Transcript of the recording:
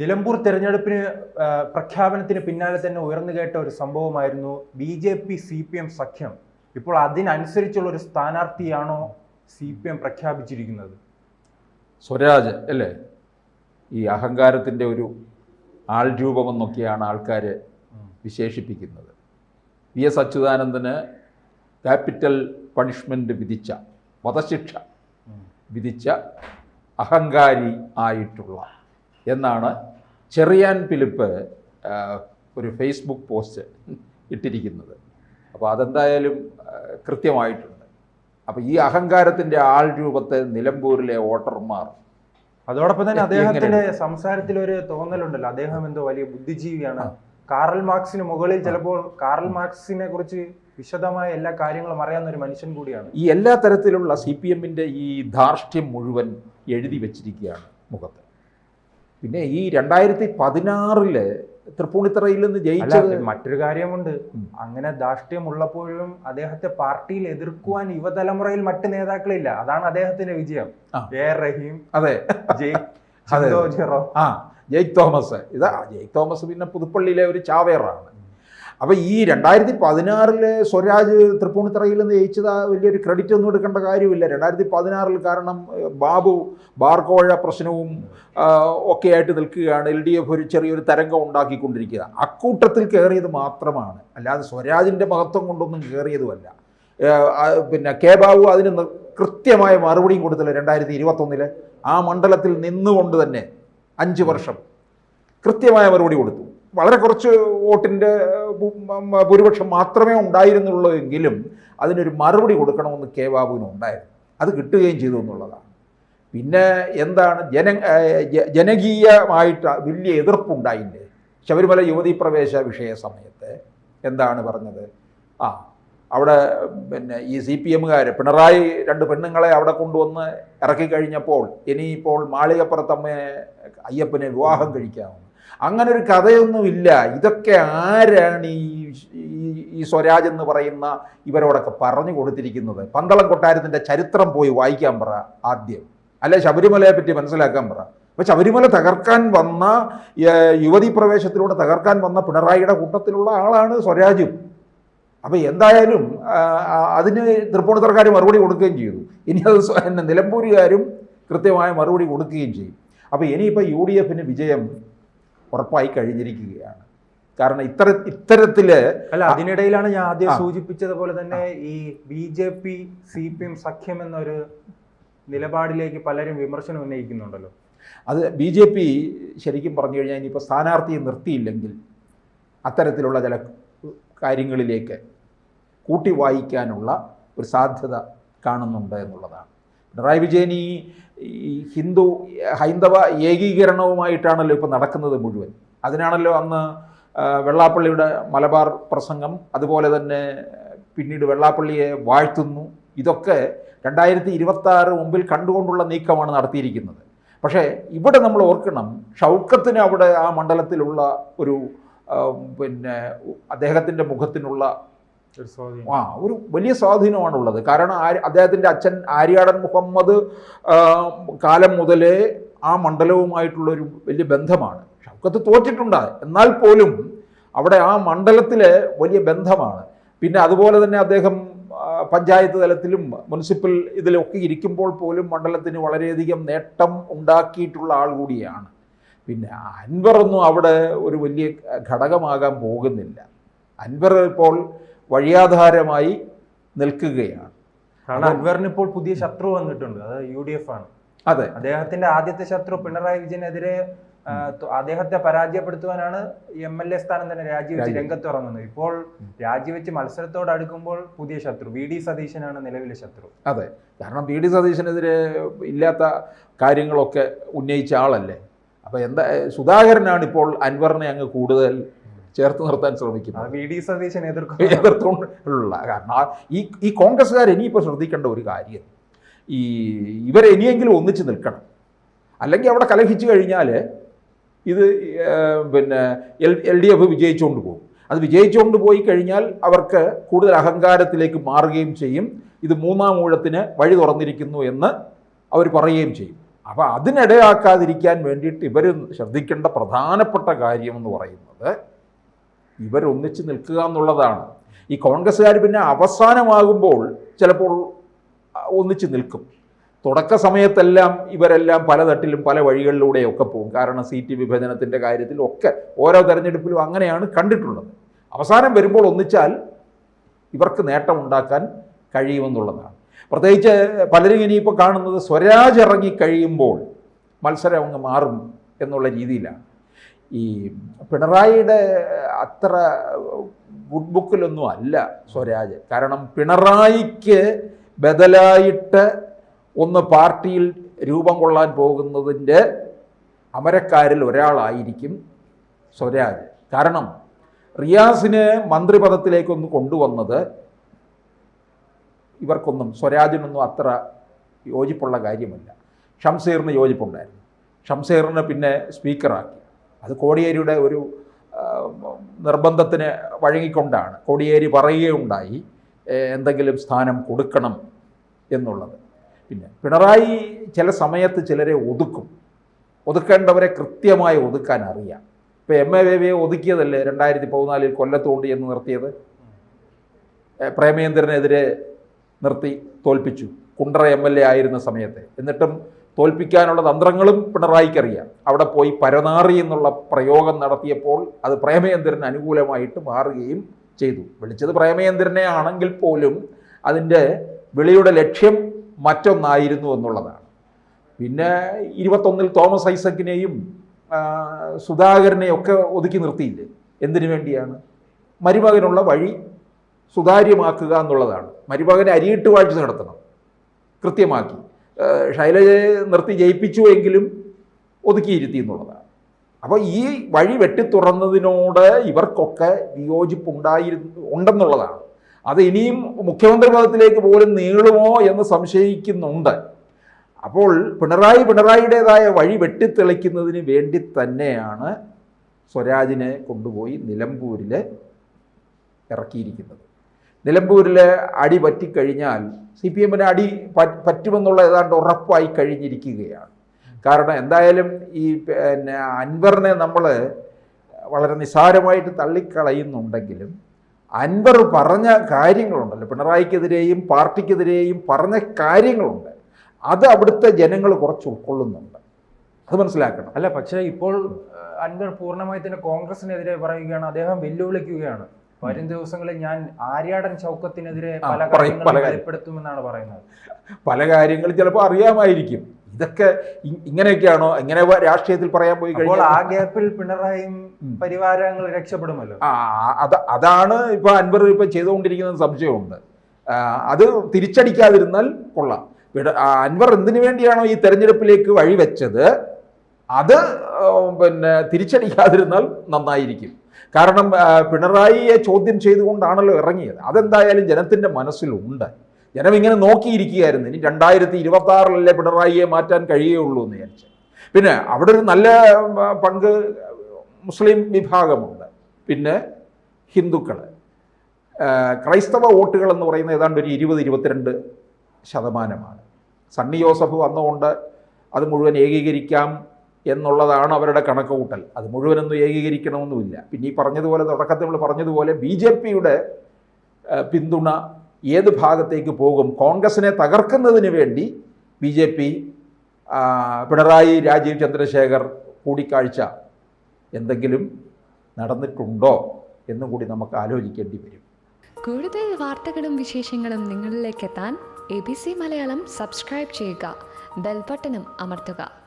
നിലമ്പൂർ തെരഞ്ഞെടുപ്പിന് പ്രഖ്യാപനത്തിന് പിന്നാലെ തന്നെ ഉയർന്നു കേട്ട ഒരു സംഭവമായിരുന്നു B J P C P M സഖ്യം. ഇപ്പോൾ അതിനനുസരിച്ചുള്ള ഒരു സ്ഥാനാർത്ഥിയാണോ സി പി എം പ്രഖ്യാപിച്ചിരിക്കുന്നത്? സ്വരാജ് അല്ലേ? ഈ അഹങ്കാരത്തിന്റെ ഒരു ആൾ രൂപമെന്നൊക്കെയാണ് ആൾക്കാർ വിശേഷിപ്പിക്കുന്നത്. വി എസ് അച്യുതാനന്ദന് ക്യാപിറ്റൽ പണിഷ്മെന്റ് വിധിച്ച വധശിക്ഷ വിധിച്ച അഹങ്കാരി ആയിട്ടുള്ള എന്നാണ് ചെറിയാൻ ഫിലിപ്പ് ഒരു ഫേസ്ബുക്ക് പോസ്റ്റ് ഇട്ടിരിക്കുന്നത്. അപ്പോൾ അതെന്തായാലും കൃത്യമായിട്ടുണ്ട്. അപ്പോൾ ഈ അഹങ്കാരത്തിന്റെ ആൾ രൂപത്തെ നിലമ്പൂരിലെ വോട്ടർമാർ അതോടൊപ്പം തന്നെ അദ്ദേഹത്തിന്റെ സംസാരത്തിൽ ഒരു തോന്നലുണ്ടല്ലോ. അദ്ദേഹം എന്തോ വലിയ ബുദ്ധിജീവിയാണ്. കാറൽ മാർക്സിന് മുകളിൽ ചിലപ്പോൾ കാറൽ മാർക്സിനെ കുറിച്ച് വിശദമായ എല്ലാ കാര്യങ്ങളും അറിയാവുന്ന ഒരു മനുഷ്യൻ കൂടിയാണ്. ഈ എല്ലാ തരത്തിലുള്ള സി പി എമ്മിന്റെ ഈ ധാർഷ്ട്യം മുഴുവൻ എഴുതി വെച്ചിരിക്കുകയാണ് മുഖത്ത്. പിന്നെ ഈ രണ്ടായിരത്തി പതിനാറിൽ തൃപ്പൂണിത്തറയിൽ നിന്ന് ജയിച്ച ജയിച്ചത് മറ്റൊരു കാര്യമുണ്ട്. അങ്ങനെ ധാർഷ്ട്യം ഉള്ളപ്പോഴും അദ്ദേഹത്തെ പാർട്ടിയിൽ എതിർക്കുവാൻ യുവതലമുറയിൽ മറ്റ് നേതാക്കളില്ല. അതാണ് അദ്ദേഹത്തിന്റെ വിജയം. എ റഹീം അതെ. ജയ് തോമസ്. ഇതാ ജയ് തോമസ് പിന്നെ പുതുപ്പള്ളിയിലെ ഒരു ചാവേറാണ്. അപ്പോൾ ഈ രണ്ടായിരത്തി പതിനാറിലെ സ്വരാജ് തൃപ്പൂണിത്തറയിൽ നിന്ന് ജയിച്ചത് വലിയൊരു ക്രെഡിറ്റ് ഒന്നും എടുക്കേണ്ട കാര്യമില്ല. രണ്ടായിരത്തി പതിനാറിൽ കാരണം ബാബു ബാർക്കോഴ പ്രശ്നവും ഒക്കെ ആയിട്ട് നിൽക്കുകയാണ്. എൽ ഡി എഫ് ഒരു ചെറിയൊരു തരംഗം ഉണ്ടാക്കിക്കൊണ്ടിരിക്കുക. അക്കൂട്ടത്തിൽ കയറിയത് മാത്രമാണ്. അല്ലാതെ സ്വരാജിന്റെ മഹത്വം കൊണ്ടൊന്നും കയറിയതുമല്ല പിന്നെ കെ ബാബു അതിന് കൃത്യമായ മറുപടിയും കൊടുത്തില്ല രണ്ടായിരത്തി ഇരുപത്തൊന്നിൽ ആ മണ്ഡലത്തിൽ നിന്നുകൊണ്ട് തന്നെ അഞ്ച് വർഷം കൃത്യമായ മറുപടി കൊടുത്തു. വളരെ കുറച്ച് വോട്ടിന്റെ ഭൂരിപക്ഷം മാത്രമേ ഉണ്ടായിരുന്നുള്ളൂ എങ്കിലും അതിനൊരു മറുപടി കൊടുക്കണമെന്ന് കെ ബാബുവിന് ഉണ്ടായിരുന്നു. അത് കിട്ടുകയും ചെയ്തു എന്നുള്ളതാണ്. പിന്നെ എന്താണ്? ജന ജനകീയമായിട്ട് വലിയ എതിർപ്പുണ്ടായില്ലേ? ശബരിമല യുവതീ പ്രവേശ വിഷയ സമയത്ത് എന്താണ് പറഞ്ഞത്? ആ അവിടെ പിന്നെ ഈ സി പി എമ്മുകാർ പിണറായി രണ്ട് പെണ്ണുങ്ങളെ അവിടെ കൊണ്ടുവന്ന് ഇറക്കി കഴിഞ്ഞപ്പോൾ ഇനിയിപ്പോൾ മാളികപ്പുറത്തമ്മയെ അയ്യപ്പനെ വിവാഹം കഴിക്കാമെന്ന് അങ്ങനെ ഒരു കഥയൊന്നുമില്ല. ഇതൊക്കെ ആരാണ് ഈ ഈ- സ്വരാജ് എന്ന് പറയുന്ന ഇവരോടൊക്കെ പറഞ്ഞു കൊടുത്തിരിക്കുന്നത്? പന്തളം കൊട്ടാരത്തിന്റെ ചരിത്രം പോയി വായിക്കാൻ പറ ആദ്യം. അല്ലെ ശബരിമലയെ പറ്റി മനസ്സിലാക്കാൻ പറ. അപ്പോൾ ശബരിമല തകർക്കാൻ വന്ന യുവതി പ്രവേശത്തിലൂടെ തകർക്കാൻ വന്ന പിണറായിയുടെ കൂട്ടത്തിലുള്ള ആളാണ് സ്വരാജും. അപ്പോൾ എന്തായാലും അതിന് തൃപ്പൂണിത്തറക്കാർ മറുപടി കൊടുക്കുകയും ചെയ്തു. ഇനി അത് നിലമ്പൂരുകാരും കൃത്യമായ മറുപടി കൊടുക്കുകയും ചെയ്യും. അപ്പോൾ ഇനിയിപ്പോൾ യു ഡി എഫിന് വിജയം ഉറപ്പായി കഴിഞ്ഞിരിക്കുകയാണ്. കാരണം ഇത്തര ഇത്തരത്തിൽ അല്ല അതിനിടയിലാണ് ഞാൻ ആദ്യം സൂചിപ്പിച്ചതുപോലെ തന്നെ ഈ B J P C P M സഖ്യം എന്നൊരു നിലപാടിലേക്ക് പലരും വിമർശനം ഉന്നയിക്കുന്നുണ്ടല്ലോ. അത് ബി ജെ പി ശരിക്കും പറഞ്ഞു കഴിഞ്ഞാൽ ഇനിയിപ്പോൾ സ്ഥാനാർത്ഥിയെ നിർത്തിയില്ലെങ്കിൽ അത്തരത്തിലുള്ള ചില കാര്യങ്ങളിലേക്ക് കൂട്ടി വായിക്കാനുള്ള ഒരു സാധ്യത കാണുന്നുണ്ട് എന്നുള്ളതാണ്. പിണറായി വിജയൻ ഈ ഈ ഹിന്ദു ഹൈന്ദവ ഏകീകരണവുമായിട്ടാണല്ലോ ഇപ്പോൾ നടക്കുന്നത് മുഴുവൻ. അതിനാണല്ലോ അന്ന് വെള്ളാപ്പള്ളിയുടെ മലബാർ പ്രസംഗം അതുപോലെ തന്നെ പിന്നീട് വെള്ളാപ്പള്ളിയെ വാഴ്ത്തുന്നു. ഇതൊക്കെ രണ്ടായിരത്തി ഇരുപത്തി ആറ് മുമ്പിൽ കണ്ടുകൊണ്ടുള്ള നീക്കമാണ് നടത്തിയിരിക്കുന്നത്. പക്ഷേ ഇവിടെ നമ്മൾ ഓർക്കണം ഷൗക്കത്തിന് അവിടെ ആ മണ്ഡലത്തിലുള്ള ഒരു പിന്നെ അദ്ദേഹത്തിന്റെ മുഖത്തിനുള്ള ആ ഒരു വലിയ സ്വാധീനമാണ് ഉള്ളത് കാരണം അദ്ദേഹത്തിന്റെ അച്ഛൻ ആര്യാടൻ മുഹമ്മദ് കാലം മുതലേ ആ മണ്ഡലവുമായിട്ടുള്ളൊരു വലിയ ബന്ധമാണ്. ഷൗക്കത്ത് തോറ്റിട്ടുണ്ട്. എന്നാൽ പോലും അവിടെ ആ മണ്ഡലത്തിലെ വലിയ ബന്ധമാണ്. പിന്നെ അതുപോലെ തന്നെ അദ്ദേഹം പഞ്ചായത്ത് തലത്തിലും മുനിസിപ്പൽ ഇതിലൊക്കെ ഇരിക്കുമ്പോൾ പോലും മണ്ഡലത്തിന് വളരെയധികം നേട്ടം ഉണ്ടാക്കിയിട്ടുള്ള ആൾ കൂടിയാണ്. പിന്നെ അൻവറൊന്നും അവിടെ ഒരു വലിയ ഘടകമാകാൻ പോകുന്നില്ല. അൻവർ ഇപ്പോൾ വഴിയാധാരമായി നിൽക്കുകയാണ്. കാരണം അൻവറിന് ഇപ്പോൾ പുതിയ ശത്രു വന്നിട്ടുണ്ട്. അത് യു ഡി എഫ് ആണ്. അതെ. അദ്ദേഹത്തിന്റെ ആദ്യത്തെ ശത്രു പിണറായി വിജയനെതിരെ അദ്ദേഹത്തെ പരാജയപ്പെടുത്തുവാനാണ് എം എൽ എ സ്ഥാനം തന്നെ രാജിവെച്ച് രാജി- രംഗത്ത് ഇറങ്ങുന്നത്. ഇപ്പോൾ രാജിവെച്ച് മത്സരത്തോട് അടുക്കുമ്പോൾ പുതിയ ശത്രു. വി ഡി സതീശനാണ് നിലവിലെ ശത്രു. അതെ. കാരണം വി ഡി സതീശനെതിരെ ഇല്ലാത്ത കാര്യങ്ങളൊക്കെ ഉന്നയിച്ച ആളല്ലേ? അപ്പോൾ എന്താ സുധാകരനാണ് ഇപ്പോൾ അൻവറിനെ അങ്ങ് കൂടുതൽ ചേർത്ത് നിർത്താൻ ശ്രമിക്കുന്നത് വി ഡി സതീശൻ എതിർക്കും. കാരണം. ഈ ഈ കോൺഗ്രസ്സുകാർ ഇനിയിപ്പോൾ ശ്രദ്ധിക്കേണ്ട ഒരു കാര്യം. ഈ ഇവരെ ഇനിയെങ്കിലും ഒന്നിച്ച് നിൽക്കണം. അല്ലെങ്കിൽ അവിടെ കലഹിച്ചു കഴിഞ്ഞാൽ ഇത് പിന്നെ എൽ എൽ ഡി എഫ് വിജയിച്ചുകൊണ്ട് പോകും. അത് വിജയിച്ചുകൊണ്ട് പോയി കഴിഞ്ഞാൽ അവർക്ക് കൂടുതൽ അഹങ്കാരത്തിലേക്ക് മാറുകയും ചെയ്യും. ഇത് മൂന്നാം ഊഴത്തിന് വഴി തുറന്നിരിക്കുന്നു എന്ന് അവർ പറയുകയും ചെയ്യും. അപ്പോൾ അതിനിടയാക്കാതിരിക്കാൻ വേണ്ടിയിട്ട് ഇവർ ശ്രദ്ധിക്കേണ്ട പ്രധാനപ്പെട്ട കാര്യം എന്ന് പറയുന്നത് ഇവരൊന്നിച്ച് നിൽക്കുക എന്നുള്ളതാണ്. ഈ കോൺഗ്രസ്സുകാർ പിന്നെ അവസാനമാകുമ്പോൾ ചിലപ്പോൾ ഒന്നിച്ച് നിൽക്കും. തുടക്ക സമയത്തെല്ലാം ഇവരെല്ലാം പല തട്ടിലും പല വഴികളിലൂടെയൊക്കെ പോകും. കാരണം സീറ്റ് വിഭജനത്തിന്റെ കാര്യത്തിലും ഒക്കെ ഓരോ തെരഞ്ഞെടുപ്പിലും അങ്ങനെയാണ് കണ്ടിട്ടുള്ളത്. അവസാനം വരുമ്പോൾ ഒന്നിച്ചാൽ ഇവർക്ക് നേട്ടമുണ്ടാക്കാൻ കഴിയുമെന്നുള്ളതാണ്. പ്രത്യേകിച്ച് പലരും ഇനിയിപ്പോൾ കാണുന്നത് സ്വരാജ് ഇറങ്ങി കഴിയുമ്പോൾ മത്സരം അങ്ങ് മാറും എന്നുള്ള രീതിയിലാണ്. ഈ പിണറായിയുടെ അത്ര ഗുഡ് ബുക്കിലൊന്നും അല്ല സ്വരാജ്. കാരണം പിണറായിക്ക് ബദലായിട്ട് ഒന്ന് പാർട്ടിയിൽ രൂപം കൊള്ളാൻ പോകുന്നതിന്റെ അമരക്കാരിൽ ഒരാളായിരിക്കും സ്വരാജ്. കാരണം റിയാസിനെ മന്ത്രിപദത്തിലേക്കൊന്ന് കൊണ്ടുവന്നത് ഇവർക്കൊന്നും സ്വരാജിനൊന്നും അത്ര യോജിപ്പുള്ള കാര്യമല്ല. ഷംസീറിന് യോജിപ്പുണ്ടായിരുന്നു. ഷംസീറിന് പിന്നെ സ്പീക്കറാക്കി. അത് കോടിയേരിയുടെ ഒരു നിർബന്ധത്തിന് വഴങ്ങിക്കൊണ്ടാണ്. കോടിയേരി പറയുകയുണ്ടായി എന്തെങ്കിലും സ്ഥാനം കൊടുക്കണം എന്നുള്ളത്. പിന്നെ പിണറായി ചില സമയത്ത് ചിലരെ ഒതുക്കും. ഒതുക്കേണ്ടവരെ കൃത്യമായി ഒതുക്കാൻ അറിയാം. ഇപ്പോൾ എം എ ബേബിയെ ഒതുക്കിയതല്ലേ രണ്ടായിരത്തി പതിനാലിൽ കൊല്ലത്തോണ്ടി എന്ന് നിർത്തിയത്? പ്രേമേന്ദ്രനെതിരെ നിർത്തി തോൽപ്പിച്ചു. കുണ്ടറ എം എൽ എ ആയിരുന്ന സമയത്ത്. എന്നിട്ടും തോൽപ്പിക്കാനുള്ള തന്ത്രങ്ങളും പിണറായിക്കറിയാം. അവിടെ പോയി പരനാറി എന്നുള്ള പ്രയോഗം നടത്തിയപ്പോൾ അത് പ്രേമേന്ദ്രന് അനുകൂലമായിട്ട് മാറുകയും ചെയ്തു. വിളിച്ചത് പ്രേമേന്ദ്രനെ ആണെങ്കിൽ പോലും അതിന്റെ വിളിയുടെ ലക്ഷ്യം മറ്റൊന്നായിരുന്നു എന്നുള്ളതാണ്. പിന്നെ ഇരുപത്തൊന്നിൽ തോമസ് ഐസക്കിനെയും സുധാകരനെയും ഒക്കെ ഒതുക്കി നിർത്തിയില്ലേ? എന്തിനു വേണ്ടിയാണ്? മരുമകനുള്ള വഴി സുതാര്യമാക്കുക എന്നുള്ളതാണ്. മരുമകനെ അരിയിട്ട് വാഴ്ച നടത്തണം. കൃത്യമാക്കി. ശൈലജയെ നിർത്തി ജയിപ്പിച്ചു എങ്കിലും ഒതുക്കിയിരുത്തി എന്നുള്ളതാണ് അപ്പോൾ ഈ വഴി വെട്ടിത്തുറന്നതിനോട് ഇവർക്കൊക്കെ വിയോജിപ്പുണ്ടായിരുന്നു ഉണ്ടെന്നുള്ളതാണ്. അത് ഇനിയും മുഖ്യമന്ത്രി പദത്തിലേക്ക് പോലും നീളുമോ എന്ന് സംശയിക്കുന്നുണ്ട്. അപ്പോൾ പിണറായി പിണറായിയുടേതായ വഴി വെട്ടിത്തെളിക്കുന്നതിന് വേണ്ടി തന്നെയാണ് സ്വരാജിനെ കൊണ്ടുപോയി നിലമ്പൂരിൽ ഇറക്കിയിരിക്കുന്നത്. നിലമ്പൂരിൽ അടി പറ്റിക്കഴിഞ്ഞാൽ സി പി എമ്മിന് അടി പറ്റുമെന്നുള്ള ഏതാണ്ട് ഉറപ്പായി കഴിഞ്ഞിരിക്കുകയാണ്. കാരണം എന്തായാലും ഈ പിന്നെ അൻവറിനെ നമ്മൾ വളരെ നിസ്സാരമായിട്ട് തള്ളിക്കളയുന്നുണ്ടെങ്കിലും അൻവർ പറഞ്ഞ കാര്യങ്ങളുണ്ടല്ലോ. പിണറായിക്കെതിരെയും പാർട്ടിക്കെതിരെയും പറഞ്ഞ കാര്യങ്ങളുണ്ട്. അത് അവിടുത്തെ ജനങ്ങൾ കുറച്ച് ഉൾക്കൊള്ളുന്നുണ്ട്. അത് മനസ്സിലാക്കണം. അല്ല പക്ഷേ ഇപ്പോൾ അൻവർ പൂർണമായി തന്നെ കോൺഗ്രസിനെതിരെ പറയുകയാണ്. അദ്ദേഹം വെല്ലുവിളിക്കുകയാണ്. വരും ദിവസങ്ങളിൽ ഞാൻ ആര്യാടൻ ചൗക്കത്തിനെതിരെ പല കാര്യങ്ങളും വെളിപ്പെടുത്തുമെന്നാണ് പറയുന്നത്. പല കാര്യങ്ങൾ ചിലപ്പോൾ അറിയാമായിരിക്കും. ഇതൊക്കെ ഇങ്ങനെയൊക്കെയാണോ? എങ്ങനെ രാഷ്ട്രീയത്തിൽ പറയാൻ പോയി കഴിഞ്ഞാൽ? ആ ഗ്യാപ്പിൽ പിണറായിയും. പരിവാരങ്ങൾ രക്ഷപ്പെടുമല്ലോ. ആ അത് അതാണ് ഇപ്പൊ അൻവർ ഇപ്പൊ ചെയ്തുകൊണ്ടിരിക്കുന്ന സംശയമുണ്ട്. അത് തിരിച്ചടിക്കാതിരുന്നാൽ കൊള്ളാം. അൻവർ എന്തിനു വേണ്ടിയാണോ ഈ തെരഞ്ഞെടുപ്പിലേക്ക് വഴിവെച്ചത്? അത് പിന്നെ തിരിച്ചടിക്കാതിരുന്നാൽ നന്നായിരിക്കും. കാരണം പിണറായിയെ ചോദ്യം ചെയ്തുകൊണ്ടാണല്ലോ ഇറങ്ങിയത്. അതെന്തായാലും ജനത്തിന്റെ മനസ്സിലുണ്ട്. ജനം ഇങ്ങനെ നോക്കിയിരിക്കുകയായിരുന്നു. ഇനി രണ്ടായിരത്തി ഇരുപത്തി ആറിലല്ലേ പിണറായിയെ മാറ്റാൻ കഴിയുള്ളൂ എന്ന് വിചാരിച്ചു. പിന്നെ അവിടെ ഒരു നല്ല പങ്ക് മുസ്ലിം വിഭാഗമുണ്ട്. പിന്നെ ഹിന്ദുക്കൾ. ക്രൈസ്തവ വോട്ടുകൾ എന്ന് പറയുന്ന ഏതാണ്ട് ഒരു ഇരുപത് ഇരുപത്തിരണ്ട് ശതമാനമാണ്. സണ്ണി ജോസഫ് വന്നുകൊണ്ട് അത് മുഴുവൻ ഏകീകരിക്കാം. എന്നുള്ളതാണ് അവരുടെ കണക്കുകൂട്ടൽ. അത് മുഴുവനൊന്നും ഏകീകരിക്കണമെന്നുമില്ല. പിന്നെ ഈ പറഞ്ഞതുപോലെ തുടക്കത്തിൽ നമ്മൾ പറഞ്ഞതുപോലെ ബി ജെ പിയുടെ പിന്തുണ ഏത് ഭാഗത്തേക്ക് പോകും? കോൺഗ്രസിനെ തകർക്കുന്നതിന് വേണ്ടി B J P Pinarayi Rajeev Chandrasekhar കൂടിക്കാഴ്ച എന്തെങ്കിലും നടന്നിട്ടുണ്ടോ എന്നും കൂടി നമുക്ക് ആലോചിക്കേണ്ടി വരും. കൂടുതൽ വാർത്തകളും വിശേഷങ്ങളും നിങ്ങളിലേക്ക് എത്താൻ A B C Malayalam subscribe ചെയ്യുക. ബെൽബട്ടനും അമർത്തുക.